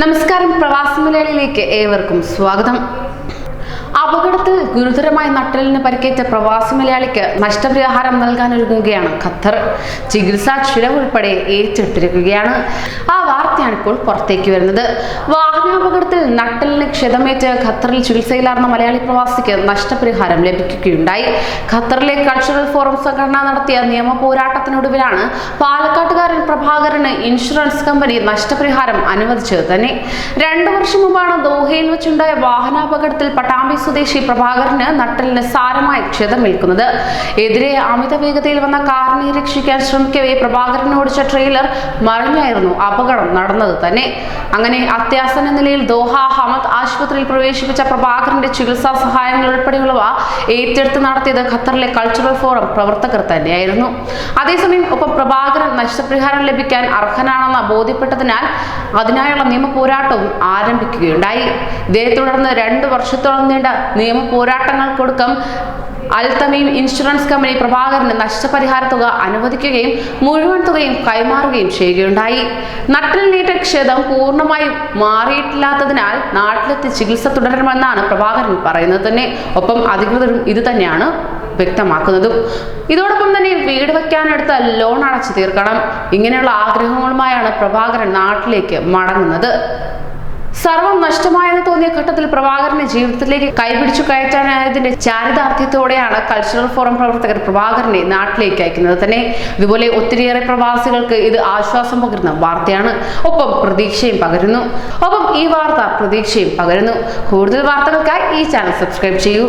നമസ്കാരം പ്രവാസി മലയാളിയിലേക്ക് ഏവർക്കും സ്വാഗതം. അപകടത്തിൽ ഗുരുതരമായ നട്ടലിന് പരിക്കേറ്റ പ്രവാസി മലയാളിക്ക് നഷ്ടപരിഹാരം നൽകാനൊരുങ്ങുകയാണ് ഖത്തർ. ചികിത്സാ ചിലവ് ഉൾപ്പെടെ ഏറ്റെടുത്തിരിക്കുകയാണ്. ആ ഇപ്പോൾ പുറത്തേക്ക് വരുന്നത്. വാഹനാപകടത്തിൽ നട്ടലിന് ക്ഷതമേറ്റ് ഖത്തറിൽ ചികിത്സയിലാർന്ന മലയാളി പ്രവാസിക്ക് നഷ്ടപരിഹാരം ലഭിക്കുകയുണ്ടായി. ഖത്തറിലെ കൾച്ചറൽ ഫോറം സംഘടന നടത്തിയ നിയമ പോരാട്ടത്തിനൊടുവിലാണ് പാലക്കാട്ടുകാരൻ പ്രഭാകരന് ഇൻഷുറൻസ് കമ്പനി നഷ്ടപരിഹാരം അനുവദിച്ചത് തന്നെ. രണ്ടു വർഷം മുമ്പാണ് ദോഹയിൽ വെച്ചുണ്ടായ വാഹനാപകടത്തിൽ പട്ടാമ്പി സ്വദേശി പ്രഭാകരന് നട്ടലിന് സാരമായ ക്ഷതമേൽക്കുന്നത്. എതിരെ അമിത വേഗതയിൽ വന്ന കാറിനെ രക്ഷിക്കാൻ ശ്രമിക്കവേ പ്രഭാകരൻ ഓടിച്ച ട്രെയിലർ മറിഞ്ഞായിരുന്നു അപകടം നടന്നത്. തന്നെ. അങ്ങനെ അത്യാസന്ന നിലയിൽ ദോഹ ഹമദ് ആശുപത്രിയിൽ പ്രവേശിപ്പിച്ച പ്രഭാകരന്റെ ചികിത്സാ സഹായങ്ങൾ ഉൾപ്പെടെയുള്ളവ ഏറ്റെടുത്ത് നടത്തിയത് ഖത്തറിലെ കൾച്ചറൽ ഫോറം പ്രവർത്തകർ തന്നെയായിരുന്നു. അതേസമയം ഒപ്പം പ്രഭാകരൻ നഷ്ടപരിഹാരം ലഭിക്കാൻ അർഹനാണെന്ന് ബോധ്യപ്പെട്ടതിനാൽ അതിനായുള്ള നിയമ പോരാട്ടവും ആരംഭിക്കുകയുണ്ടായി. ഇതേ തുടർന്ന് രണ്ട് വർഷത്തോളം നീണ്ട നിയമ പോരാട്ടങ്ങൾക്കൊടുക്കം അൽത്തമീം ഇൻഷുറൻസ് കമ്പനി പ്രഭാകരന് നഷ്ടപരിഹാര തുക അനുവദിക്കുകയും മുഴുവൻ തുകയും കൈമാറുകയും ചെയ്യുകയുണ്ടായി. നട്ടലിനേറ്റ ക്ഷതം പൂർണമായും മാറിയിട്ടില്ലാത്തതിനാൽ നാട്ടിലെത്തി ചികിത്സ തുടരണമെന്നാണ് പ്രഭാകരൻ പറയുന്നത് തന്നെ. ഒപ്പം അധികൃതരും ഇത് തന്നെയാണ് വ്യക്തമാക്കുന്നതും. ഇതോടൊപ്പം തന്നെ വീട് വയ്ക്കാനെടുത്ത ലോൺ അടച്ചു തീർക്കണം. ഇങ്ങനെയുള്ള ആഗ്രഹങ്ങളുമായാണ് പ്രഭാകരൻ നാട്ടിലേക്ക് മടങ്ങുന്നത്. സർവം നഷ്ടമായെന്ന് തോന്നിയ ഘട്ടത്തിൽ പ്രഭാകരനെ ജീവിതത്തിലേക്ക് കൈപിടിച്ചു കയറ്റാനായതിന്റെ ചാരിതാർത്ഥ്യത്തോടെയാണ് കൾച്ചറൽ ഫോറം പ്രവർത്തകർ പ്രഭാകരനെ നാട്ടിലേക്ക് അയക്കുന്നത്. തന്നെ ഇതുപോലെ ഒത്തിരിയേറെ പ്രവാസികൾക്ക് ഇത് ആശ്വാസം പകരുന്ന വാർത്തയാണ് ഒപ്പം പ്രതീക്ഷയും പകരുന്നു. ഒപ്പം ഈ വാർത്ത പ്രതീക്ഷയും പകരുന്നു. കൂടുതൽ വാർത്തകൾക്കായി ഈ ചാനൽ സബ്സ്ക്രൈബ് ചെയ്യൂ.